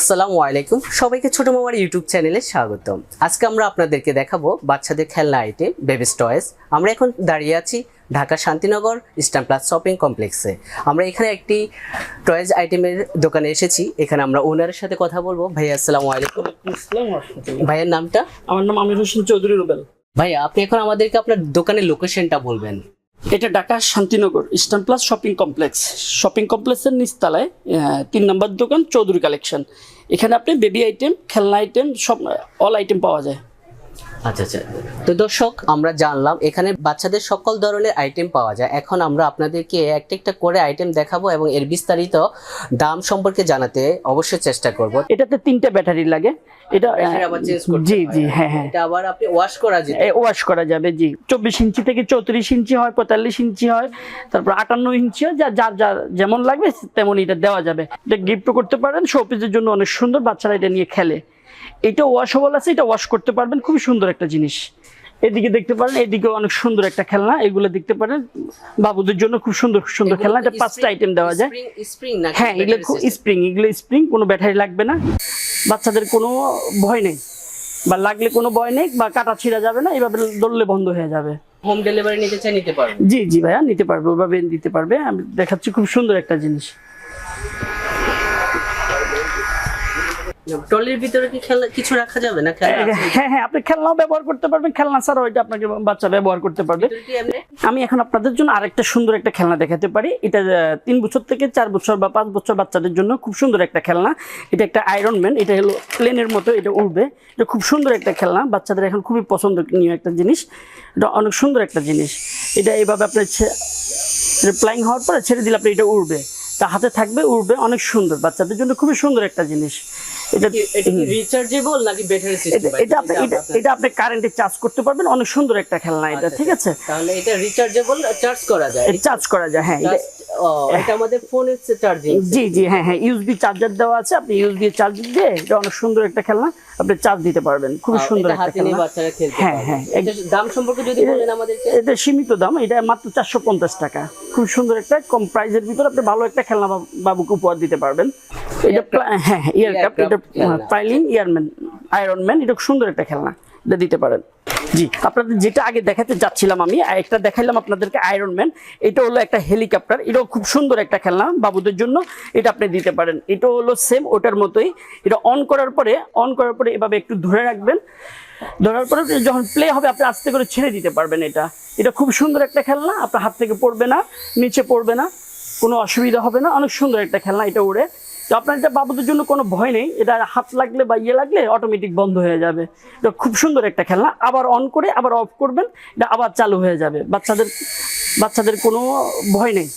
আসসালামু আলাইকুম। সবাইকে ছোট মামার ইউটিউব চ্যানেলে স্বাগতম। আজকে আমরা আপনাদেরকে দেখাবো বাচ্চাদের খেলনা আইটেম বেবিস টয়েস আমরা এখন দাঁড়িয়ে আছি Dhaka Shantinagar eastern plus shopping কমপ্লেক্সে আমরা এখানে একটি টয়েস আইটেমের দোকানে এসেছি। এখানে আমরা ওনারের সাথে কথা বলব। ভাইয়া আসসালামু আলাইকুম। আসসালামু আলাইকুম। ভাইয়ের নামটা? আমার নাম আমির হোসেন চৌধুরী রুবেল। ভাইয়া আপনি এখন আমাদেরকে আপনার দোকানের লোকেশনটা বলবেন। এটা Dhaka Shantinagar eastern plus shopping complex shopping কমপ্লেক্সের নিচতলায় তিন নম্বর দোকান, চৌধুরী কালেকশন এখানে আপনি বেবি আইটেম খেলনা আইটেম সব অল আইটেম পাওয়া যায়। আচ্ছা আচ্ছা। তো দর্শক আমরা জানলাম এখানে বাচ্চাদের সকল ধরনের আইটেম পাওয়া যায়। এখন আমরা আপনাদেরকে একটা একটা করে আইটেম দেখাবো এবং এর বিস্তারিত দাম সম্পর্কে জানাতে অবশ্যই চেষ্টা করব। এটাতে তিনটা ব্যাটারি লাগে। এটা চেঞ্জ জি জি হ্যাঁ হ্যাঁ। এটা আবার আপনি ওয়াশ করা ওয়াশ করা যাবে জি। চব্বিশ ইঞ্চি থেকে চৌত্রিশ ইঞ্চি হয় পঁয়তাল্লিশ ইঞ্চি হয় তারপর আটান্ন ইঞ্চি হয় যা যার যার যেমন লাগবে তেমন এটা দেওয়া যাবে। এটা গিফট করতে পারেন শোপিসের জন্য অনেক সুন্দর বাচ্চারা এটা নিয়ে খেলে। এটা ওয়াশেবল আছে এটা ওয়াশ করতে পারবেন খুবই সুন্দর একটা জিনিস। এদিকে দেখতে পারেন এদিকে অনেক সুন্দর একটা খেলনা এগুলো দেখতে পারেন। বাবুদের জন্য খুব সুন্দর সুন্দর খেলনা এটা পাঁচটা আইটেম দেওয়া যায়। স্প্রিং না হ্যাঁ এগুলো খুব স্প্রিং এগুলো স্প্রিং কোনো ব্যাটারি লাগবে না। বাচ্চাদের কোনো ভয় নেই বা লাগলে কোনো ভয় নেই বা কাটা ছিঁড়া যাবে না এইভাবে দললে বন্ধ হয়ে যাবে। হোম ডেলিভারি নিতে চাই নিতে পারবেন জি জি ভাইয়া নিতে পারবে ওইভাবে দিতে পারবে। আমি দেখাচ্ছি খুব সুন্দর একটা জিনিস। ভিতরে কি খেলনা কিছু রাখা যাবে না হ্যাঁ হ্যাঁ আপনি খেলনাও ব্যবহার করতে পারবেন খেলনা ছাড়াও এটা আপনাকে বাচ্চা ব্যবহার করতে পারবে। আমি এখন আপনাদের জন্য আরেকটা সুন্দর একটা খেলনা দেখাতে পারি। এটা তিন বছর থেকে চার বছর বা পাঁচ বছর বাচ্চাদের জন্য খুব সুন্দর একটা খেলনা। এটা একটা আয়রন ম্যান এটা হলো প্লেনের মতো এটা উড়বে। এটা খুব সুন্দর একটা খেলনা বাচ্চাদের এখন খুবই পছন্দনীয় একটা জিনিস। এটা অনেক সুন্দর একটা জিনিস। এটা এইভাবে আপনার প্লাইং হওয়ার পরে ছেড়ে দিলে আপনি এটা উড়বে। তা হাতে থাকবে উড়বে অনেক সুন্দর। বাচ্চাদের জন্য খুবই সুন্দর একটা জিনিস। এটা কি- এটা কি রিচার্জেবল নাকি ব্যাটারি সিস্টেম এটা- এটা আপনি এটা- আপনি কারেন্টে চার্জ করতে পারবেন। অনেক সুন্দর একটা খেলনা এটা ঠিক আছে? তাহলে এটা রিচার্জেবল চার্জ করা যায়? চার্জ করা যায় হ্যাঁ এটা আমাদের ফোনের চার্জিং জি জি হ্যাঁ হ্যাঁ ইউএসবি চার্জার দেওয়া আছে আপনি ইউএসবি চার্জ দিয়ে এটা অনেক সুন্দর একটা খেলনা আপনি চার্জ দিতে পারবেন। খুবই সুন্দর একটা খেলনা। বাচ্চারা খেলতে হ্যাঁ, হ্যাঁ, দাম সম্পর্কে যদি বলেন আমাদেরকে। এটা সীমিত দাম এটা মাত্র চারশো পঞ্চাশ টাকা। খুব সুন্দর একটা কম প্রাইসের ভিতরে আপনি ভালো একটা খেলনা বাবু- বাবুকে উপহার দিতে পারবেন। এটা হ্যাঁ এটা খেলনা। ইয়ারম্যান এটা খুব সুন্দর একটা খেলনা এটা দিতে পারেন। জি আপনাদের যেটা আগে দেখাতে যাচ্ছিলাম আমি একটা দেখাইলাম আপনাদেরকে আয়রন ম্যান এটা হলো একটা হেলিকপ্টার এটাও খুব সুন্দর একটা খেলনা বাবুদের জন্য এটা আপনি দিতে পারেন। এটা হলো সেম ওটার মতোই এটা অন করার পরে অন করার পরে এভাবে একটু ধরে রাখবেন। ধরার পরে যখন প্লে হবে আপনি আস্তে করে ছেড়ে দিতে পারবেন এটা। এটা খুব সুন্দর একটা খেলনা আপনার হাত থেকে পড়বে না নিচে পড়বে না কোনো অসুবিধা হবে না অনেক সুন্দর একটা খেলনা এটা উড়ে তো আপনার এটা বাবুদের জন্য কোনো ভয় নেই, এটা হাত লাগলে বা ইয়ে লাগলে অটোমেটিক বন্ধ হয়ে যাবে। এটা খুব সুন্দর একটা খেলনা, আবার অন করে, আবার অফ করবেন, এটা আবার চালু হয়ে যাবে। বাচ্চাদের বাচ্চাদের কোনো ভয় নেই,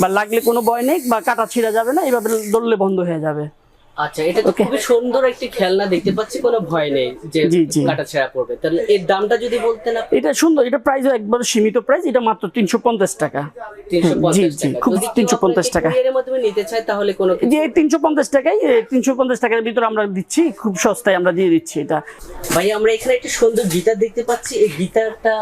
বা লাগলে কোনো ভয় নেই, বা কাটা ছিঁড়া যাবে না, এইভাবে দৌড়লে বন্ধ হয়ে যাবে। আচ্ছা এটা তো খুবই সুন্দর একটি খেলনা দেখতে পাচ্ছি কোনো ভয় নেই যে। কাটা ছেঁড়া পড়বে। তাহলে এর দামটা যদি বলতেন আপনি? এটা সুন্দর এটা প্রাইসও একবার সীমিত প্রাইস এটা মাত্র তিনশো পঞ্চাশ টাকা। তিনশো জি, পঞ্চাশ জি, টাকা। খুব 350 টাকা। এর মাধ্যমে নিতে চায় তাহলে কোনো যে তিনশো পঞ্চাশ টাকায় তিনশো পঞ্চাশ টাকার ভিতরে আমরা দিচ্ছি খুব সস্তায় আমরা দিয়ে দিচ্ছি এটা। ভাই আমরা এখানে একটা সুন্দর গিটার দেখতে পাচ্ছি। এই গিটারটা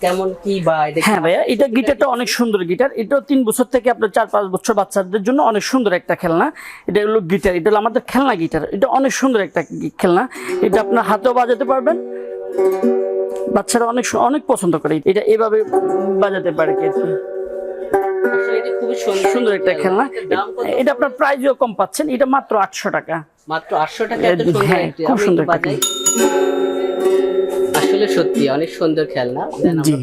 কেমন কি বা এটা কি- হ্যাঁ ভাইয়া এটা গিটারটা অনেক সুন্দর গিটার। তিন বছর থেকে আপনার চার পাঁচ বছর বাচ্চাদের জন্য অনেক সুন্দর একটা খেলনা। এটা হলো গিটার এটা হলো আমাদের খেলনা গিটার। এটা অনেক সুন্দর একটা খেলনা। এটা আপনার হাতেও বাজাতে পারবেন। বাচ্চারা অনেক অনেক পছন্দ করে এটা। এভাবে বাজাতে পারে কি সুন্দর সুন্দর একটা খেলনা? এটা আপনার প্রাইসও কম পাচ্ছেন। এটা মাত্র আটশো টাকা। মাত্র আটশো টাকা হ্যাঁ, খুব সুন্দর একটা। আসলে সত্যি অনেক সুন্দর খেলনা।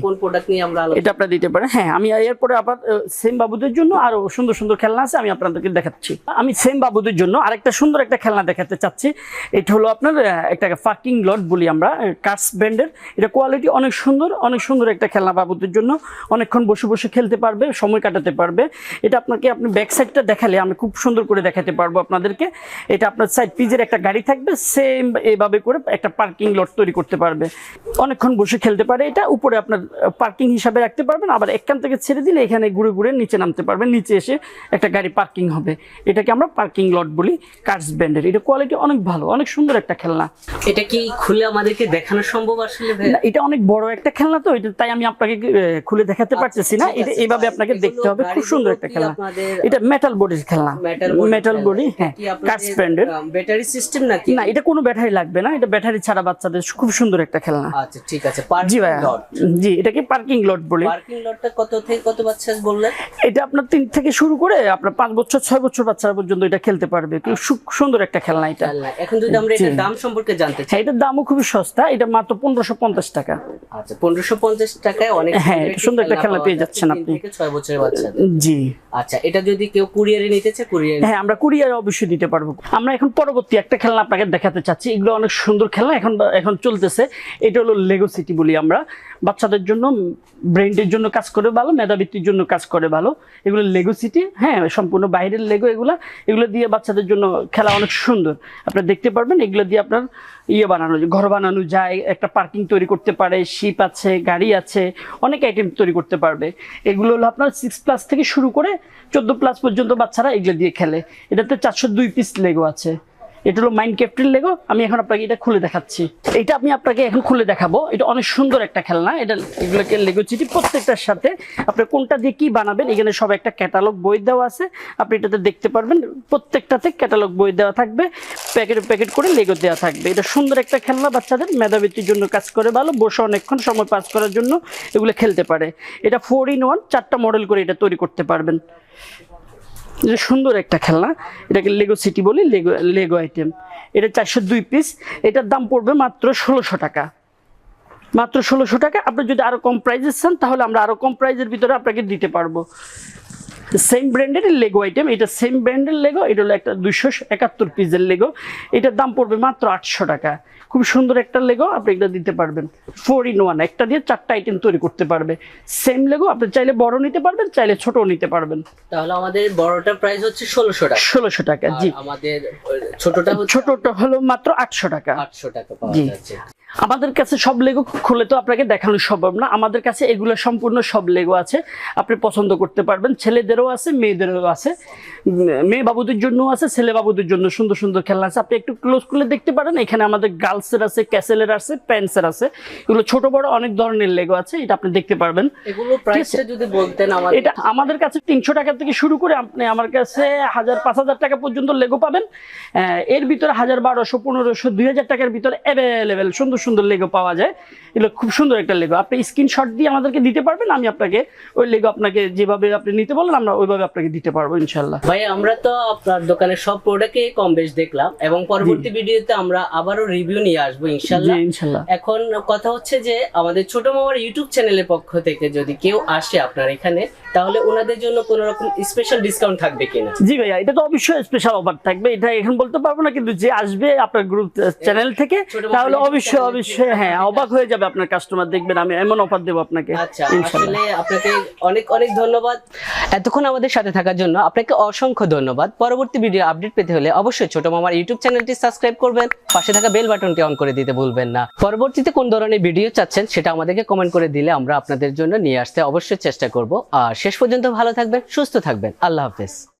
কোন প্রোডাক্ট নিয়ে আমরা এটা আপনারা দিতে পারেন। হ্যাঁ আমি এরপরে আবার সেম বাবুদের জন্য আরও সুন্দর সুন্দর খেলনা আছে আমি আপনাদেরকে দেখাচ্ছি। আমি সেম বাবুদের জন্য আরেকটা সুন্দর একটা খেলনা দেখাতে চাচ্ছি। এটা হলো আপনার একটা ফাকিং লট বলি আমরা কার্স ব্র্যান্ডের এটা কোয়ালিটি অনেক সুন্দর অনেক সুন্দর একটা খেলনা বাবুদের জন্য। অনেকক্ষণ বসে বসে খেলতে পারবে সময় কাটাতে পারবে। এটা আপনাকে আপনি ব্যাক সাইডটা দেখালে আমি খুব সুন্দর করে দেখাতে পারব আপনাদেরকে। এটা আপনার সাইড পিজের একটা গাড়ি থাকবে সেম এভাবে করে একটা পার্কিং লট তৈরি করতে পারবে। অনেকক্ষণ বসে খেলতে পারে। এটা উপরে আপনার পার্কিং হিসাবে রাখতে পারবেন আবার এখান থেকে ছেড়ে দিলে এখানে ঘুরে ঘুরে নিচে নামতে পারবেন নিচে এসে একটা গাড়ি পার্কিং হবে। এটাকে আমরা পার্কিং লট বলি কার্স ব্যান্ডের এটা কোয়ালিটি অনেক ভালো অনেক সুন্দর একটা খেলনা। এটা কি খুলে আমাদেরকে দেখানো সম্ভব আসলে এটা অনেক বড় একটা খেলনা তো এটা তাই আমি আপনাকে খুলে দেখাতে পারতেছি না। আচ্ছা, এটা। এইভাবে আপনাকে দেখতে হবে। খুব সুন্দর একটা খেলনা। এটা মেটাল বডির খেলনা। মেটাল মেটাল বডি হ্যাঁ কার্স ব্র্যান্ডের ব্যাটারি সিস্টেম নাকি? না এটা কোনো ব্যাটারি লাগবে না। এটা ব্যাটারি ছাড়া বাচ্চাদের খুব সুন্দর একটা খেলনা। আচ্ছা ঠিক আছে জি পার্কিং ভাইয়া। লট জি এটাকে পার্কিং লট বলে। পার্কিং লটটা কত থেকে কত বাচ্চা বললেন? এটা আপনার তিন থেকে শুরু করে আপনার পাঁচ বছর ছয় বছর বাচ্চারা পর্যন্ত এটা খেলতে পারবে। সুন্দর একটা খেলনা এটা। এখন যদি আমরা এটার দাম সম্পর্কে জানতে চাই। হ্যাঁ এটার দামও খুবই সস্তা। এটা মাত্র পনেরোশো পঞ্চাশ টাকা। আচ্ছা পনেরোশো পঞ্চাশ টাকায় অনেক হ্যাঁ, সুন্দর একটা খেলনা পেয়ে যাচ্ছেন আপনি। ছয় বছরের বাচ্চা। জি। আচ্ছা এটা যদি কেউ কুরিয়ারে নিতে চায় কুরিয়ারে হ্যাঁ আমরা কুরিয়ার অবশ্যই দিতে পারব। আমরা এখন পরবর্তী একটা খেলনা আপনাকে দেখাতে চাচ্ছি। এগুলো অনেক সুন্দর খেলনা। এখন এখন চলতেছে। এটা হলো লেগো সিটি বলি আমরা। বাচ্চাদের জন্য ব্রেনটির জন্য কাজ করে ভালো মেধাবৃত্তির জন্য কাজ করে ভালো। এগুলো লেগো সিটি হ্যাঁ সম্পূর্ণ বাইরের লেগো এগুলো। এগুলো দিয়ে বাচ্চাদের জন্য খেলা অনেক সুন্দর। আপনারা দেখতে পারবেন এগুলো দিয়ে আপনার ইয়ে বানানো যায়, ঘর বানানো যায় একটা পার্কিং তৈরি করতে পারে শিপ আছে গাড়ি আছে অনেক আইটেম তৈরি করতে পারবে। এগুলো হলো আপনার সিক্স প্লাস থেকে শুরু করে চোদ্দ প্লাস পর্যন্ত বাচ্চারা এগুলো দিয়ে খেলে। এটাতে চারশো দুই পিস লেগো আছে। এটা হলো মাইন্ড ক্যাপ্টেন লেগো আমি এখন আপনাকে এটা খুলে দেখাচ্ছি। এটা আমি আপনাকে এখন খুলে দেখাবো। এটা অনেক সুন্দর একটা খেলনা। এটা এগুলোকে লেগো চিঠি প্রত্যেকটার সাথে। আপনি কোনটা দিয়ে কি বানাবেন, এখানে সব একটা ক্যাটালগ বই দেওয়া আছে। আপনি এটাতে দেখতে পারবেন, প্রত্যেকটাতে ক্যাটালগ বই দেওয়া থাকবে। প্যাকেট প্যাকেট করে লেগো দেওয়া থাকবে। এটা সুন্দর একটা খেলনা, বাচ্চাদের মেধাবৃত্তির জন্য কাজ করে ভালো, বসে অনেকক্ষণ সময় পাস করার জন্য এগুলো খেলতে পারে। এটা ফোর ইন ওয়ান চারটা মডেল করে এটা তৈরি করতে পারবেন। এটা সুন্দর একটা খেলনা, এটাকে লেগো সিটি বলি লেগো লেগো আইটেম এটা চারশো দুই পিস এটার দাম পড়বে মাত্র ষোলোশো টাকা। মাত্র ষোলোশো টাকা, আপনি যদি আরও কম প্রাইজের চান, তাহলে আমরা আরও কম প্রাইজের ভিতরে আপনাকে দিতে পারব। সেম ব্র্যান্ডের লেগো আইটেম এটা সেম ব্র্যান্ডের লেগো এটা হলো একটা দুইশো একাত্তর পিসের লেগো এটার দাম পড়বে মাত্র আটশো টাকা। খুব সুন্দর একটা লেগো আপনি এটা দিতে পারবেন। ফোর ইন ওয়ান একটা দিয়ে চারটা আইটেম তৈরি করতে পারবে। সেম লেগো আপনি চাইলে বড় নিতে পারবেন চাইলে ছোট নিতে পারবেন। তাহলে আমাদের বড়টা প্রাইস হচ্ছে ষোলোশো টাকা। ষোলোশো টাকা জি। আমাদের ছোটটা ছোটটা হলো মাত্র আটশো টাকা। আটশো টাকা পাওয়া। যাচ্ছে। আমাদের কাছে সব লেগো খুলে তো আপনাকে দেখানো সম্ভব না। আমাদের কাছে এগুলো সম্পূর্ণ সব লেগো আছে। আপনি পছন্দ করতে পারবেন। ছেলেদেরও আছে মেয়েদেরও আছে। মেয়ে বাবুদের জন্য আছে ছেলে বাবুদের জন্য সুন্দর সুন্দর খেলনা আছে। আপনি একটু ক্লোজ করলে দেখতে পারেন। এখানে আমাদের গার্লসের আছে ক্যাসেলের আছে প্যান্টসের আছে। এগুলো ছোট বড় অনেক ধরনের লেগো আছে এটা আপনি দেখতে পারবেন। এগুলো প্রাইসটা যদি বলতেন এটা আমাদের কাছে তিনশো টাকা থেকে শুরু করে আপনি আমার কাছে হাজার পাঁচ হাজার টাকা পর্যন্ত লেগো পাবেন। আহ, এর ভিতরে হাজার বারোশো পনেরোশো দুই হাজার টাকার ভিতরে অ্যাভেলেবেল সুন্দর সুন্দর লেগো পাওয়া যায়। এগুলো খুব সুন্দর একটা লেগো আপনি স্ক্রিনশট দিয়ে আমাদেরকে দিতে পারবেন আমি আপনাকে ওই লেগো আপনাকে যেভাবে আপনি নিতে বলেন আমরা ওইভাবে আপনাকে দিতে পারব ইনশাল্লাহ ভাই আমরা তো আপনার দোকানের সব প্রোডাক্টে কম বেশ দেখলাম এবং পরবর্তী ভিডিওতে আমরা আবারও রিভিউ নিয়ে আসব জি ইনশাল্লাহ ইনশাল্লাহ এখন কথা হচ্ছে যে আমাদের ছোট মামার ইউটিউব চ্যানেলের পক্ষ থেকে যদি কেউ আসে আপনার এখানে তাহলে ওনাদের জন্য কোনো রকম স্পেশাল ডিসকাউন্ট থাকবে কিনা? জি ভাইয়া এটা তো অবশ্যই স্পেশাল অফার থাকবে। এটা এখন বলতে পারব না কিন্তু যে আসবে আপনার গ্রুপ চ্যানেল থেকে তাহলে অবশ্যই অবশ্যই হ্যাঁ অবাক হয়ে যাবে আপনার কাস্টমার দেখবেন আমি এমন অফার দেবো আপনাকে। আচ্ছা আসলে আপনাকে অনেক অনেক ধন্যবাদ। এতক্ষণ আমাদের সাথে থাকার জন্য আপনাকে অসংখ্য ধন্যবাদ। পরবর্তী ভিডিও আপডেট পেতে হলে অবশ্যই ছোট মামার ইউটিউব চ্যানেলটি সাবস্ক্রাইব করবেন পাশে থাকা বেল বাটনটি অন করে দিতে ভুলবেন না। পরবর্তীতে কোন ধরনের ভিডিও চাচ্ছেন সেটা আমাদেরকে কমেন্ট করে দিলে আমরা আপনাদের জন্য নিয়ে আসতে অবশ্যই চেষ্টা করব। আর শেষ পর্যন্ত ভালো থাকবেন সুস্থ থাকবেন। আল্লাহ হাফেজ।